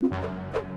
you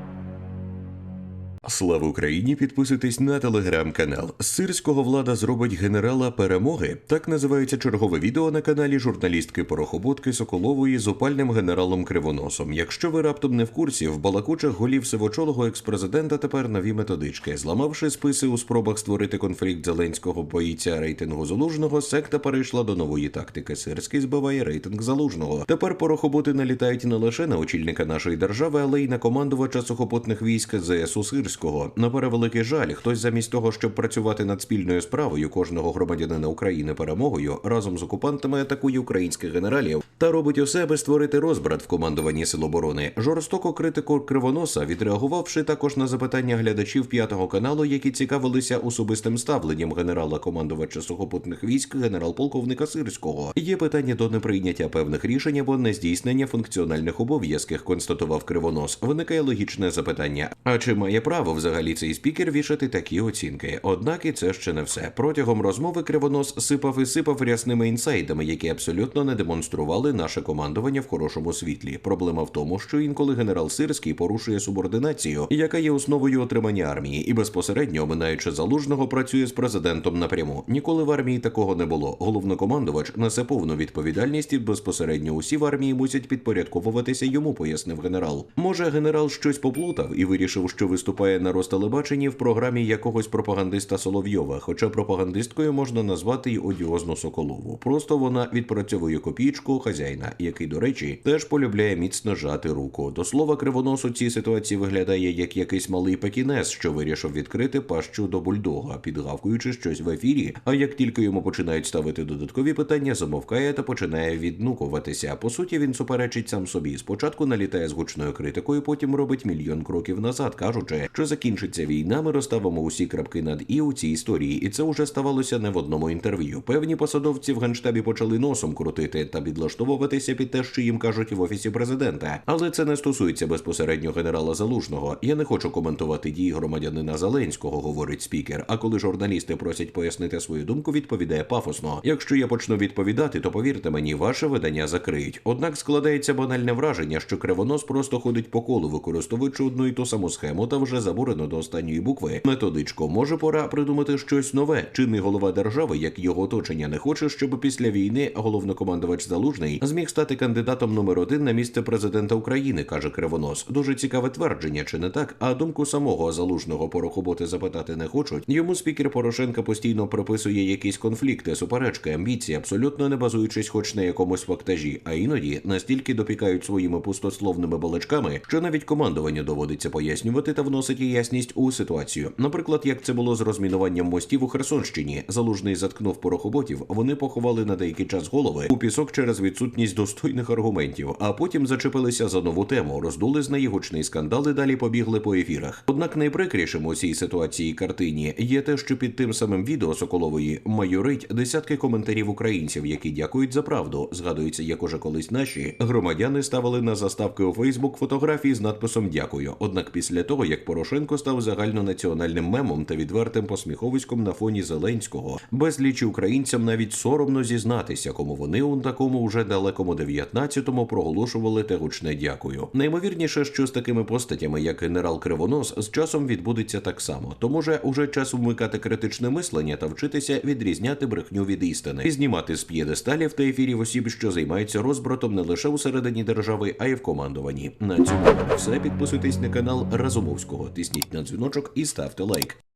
Слава Україні! Підписуйтесь на телеграм-канал. З Сирського влада зробить генерала перемоги. Так називається чергове відео на каналі журналістки Порохоботки Соколової з опальним генералом Кривоносом. Якщо ви раптом не в курсі, в балакучих голів сивочолого експрезидента тепер нові методички. Зламавши списи у спробах створити конфлікт Зеленського боїця рейтингу залужного, секта перейшла до нової тактики. Сирський збиває рейтинг залужного. Тепер порохоботи налітають не лише на очільника нашої держави, але й на командувача сухопутних військ ЗСУ Сирського. На перевеликий жаль, хтось замість того, щоб працювати над спільною справою кожного громадянина України перемогою, разом з окупантами атакує українських генералів та робить усе, аби створити розбрат в командуванні Сил оборони. Жорстоко критику Кривоноса, відреагувавши також на запитання глядачів п'ятого каналу, які цікавилися особистим ставленням генерала командувача сухопутних військ, генерал-полковника Сирського. Є питання до неприйняття певних рішень або нездійснення функціональних обов'язків, констатував Кривонос. Виникає логічне запитання: а чи має право взагалі цей спікер вішати такі оцінки? Однак і це ще не все. Протягом розмови Кривонос сипав і сипав рясними інсайдами, які абсолютно не демонстрували наше командування в хорошому світлі. Проблема в тому, що інколи генерал Сирський порушує субординацію, яка є основою отримання армії, і безпосередньо оминаючи залужного, працює з президентом напряму. Ніколи в армії такого не було. Головнокомандувач несе повну відповідальність і безпосередньо усі в армії мусять підпорядковуватися йому, пояснив генерал. Може, генерал щось поплутав і вирішив, що виступає на розтелебаченні в програмі якогось пропагандиста Соловйова, хоча пропагандисткою можна назвати й одіозну Соколову. Просто вона відпрацьовує копійку хазяїна, який, до речі, теж полюбляє міцно жати руку. До слова, кривонос у цій ситуації виглядає як якийсь малий пекінес, що вирішив відкрити пащу до бульдога, підгавкуючи щось в ефірі. А як тільки йому починають ставити додаткові питання, замовкає та починає віднукуватися. По суті, він суперечить сам собі. Спочатку налітає з гучною критикою, потім робить мільйон кроків назад, кажучи, що закінчиться війна. Ми розставимо усі крапки над і у цій історії, і це вже ставалося не в одному інтерв'ю. Певні посадовці в генштабі почали носом крутити та підлаштовуватися під те, що їм кажуть в офісі президента. Але це не стосується безпосередньо генерала Залужного. Я не хочу коментувати дії громадянина Зеленського, говорить спікер. А коли журналісти просять пояснити свою думку, відповідає пафосно. Якщо я почну відповідати, то повірте мені, ваше видання закриють. Однак складається банальне враження, що кривонос просто ходить по колу, використовуючи одну і ту саму схему, та вже забурено до останньої букви. Методичко, може пора придумати щось нове. Чинний голова держави, як його оточення, не хоче, щоб після війни головнокомандувач Залужний зміг стати кандидатом номер один на місце президента України, каже Кривонос. Дуже цікаве твердження, чи не так? А думку самого залужного порохоботи запитати не хочуть. Йому спікер Порошенка постійно прописує якісь конфлікти, суперечки, амбіції, абсолютно не базуючись, хоч на якомусь фактажі, а іноді настільки допікають своїми пустословними балачками, що навіть командуванню доводиться пояснювати та вносити ясність у ситуацію. Наприклад, як це було з розмінуванням мостів у Херсонщині. Залужний заткнув порохоботів. Вони поховали на деякий час голови у пісок через відсутність достойних аргументів, а потім зачепилися за нову тему, роздули з неї гучний скандал і далі побігли по ефірах. Однак найприкрішим у цій ситуації картині є те, що під тим самим відео Соколової майорить десятки коментарів українців, які дякують за правду. Згадується, як уже колись наші громадяни ставили на заставки у Фейсбук фотографії з надписом Дякую. Однак після того, як Порошенко став загальнонаціональним мемом та відвертим посміховиськом на фоні Зеленського, безліч українцям навіть соромно зізнатися, кому вони у такому уже далекому 19-му проголошували те гучне дякую. Наймовірніше, що з такими постатями, як генерал Кривонос, з часом відбудеться так само. Тому же уже час вмикати критичне мислення та вчитися відрізняти брехню від істини і знімати з п'єдесталів та ефірів осіб, що займаються розбратом не лише усередині держави, а й в командуванні. На цьому все підписуйтесь на канал Разумовського, тисніть на дзвіночок і ставте лайк.